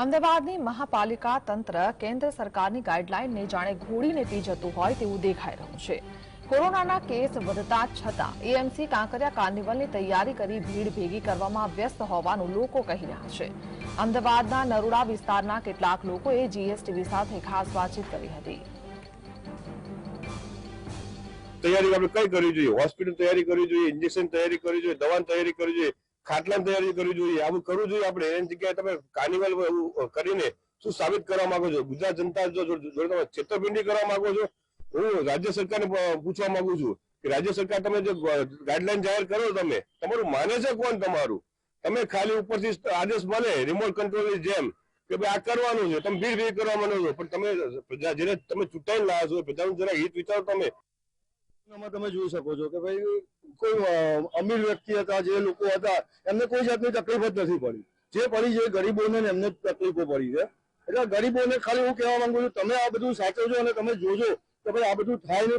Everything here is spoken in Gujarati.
અમદાવાદની મહાપાલિકા તંત્ર કેન્દ્ર સરકારની ગાઈડલાઈનને જાણે ઘોડીને પી જતું હોય તેવું દેખાઈ રહ્યું છે. કોરોનાના કેસ વધતા છતાં એએમસી કાંકરિયા કાર્નિવલની તૈયારી કરી ભીડ ભેગી કરવામાં વ્યસ્ત હોવાનું લોકો કહી રહ્યા છે. અમદાવાદના નરોડા વિસ્તારના કેટલાક લોકોએ જીએસટીવી સાથે ખાસ વાતચીત કરી હતી. તૈયારી આપણે કઈ કરવી જોઈએ? હોસ્પિટલ તૈયારી કરવી જોઈએ? ઇન્જેક્શન તૈયારી કરવી જોઈએ? દવાની તૈયારી કરવી જોઈએ? ખાટલાની તૈયારી કરવી જોઈએ. આવું કરવું જોઈએ આપણે. એની જગ્યાએ તમે કાર્નિવલ કરીને શું સાબિત કરવા માંગો છો? ગુજરાત જનતા જો તમે છેતરપિંડી કરવા માંગો છો, હું રાજ્ય સરકારને પૂછવા માંગુ છું કે રાજ્ય સરકાર તમે જે ગાઈડલાઈન જાહેર કરો તમે, તમારું માને છે કોણ તમારું? તમે ખાલી ઉપરથી આદેશ મળે રિમોટ કંટ્રોલની જેમ કે ભાઈ આ કરવાનું છે, તમે ભીડ ભીડ કરવા માંડો છો, પણ તમે પ્રજા તમે ચૂંટાઈને લાવ્યા છો, પ્રજાનું જરા હિત વિચારો તમે. તમે જોઈ શકો છો કે ભાઈ કોઈ અમીર વ્યક્તિ હતા, જે લોકો હતા, એમને કોઈ જાતની તકલીફ જ નથી પડી. જે પડી છે ગરીબોને એમને તકલીફો પડી છે. એટલે ગરીબોને ખાલી હું કહેવા માંગુ છું, તમે આ બધું સાચવજો અને તમે જોજો કે ભાઈ આ બધું થાય ને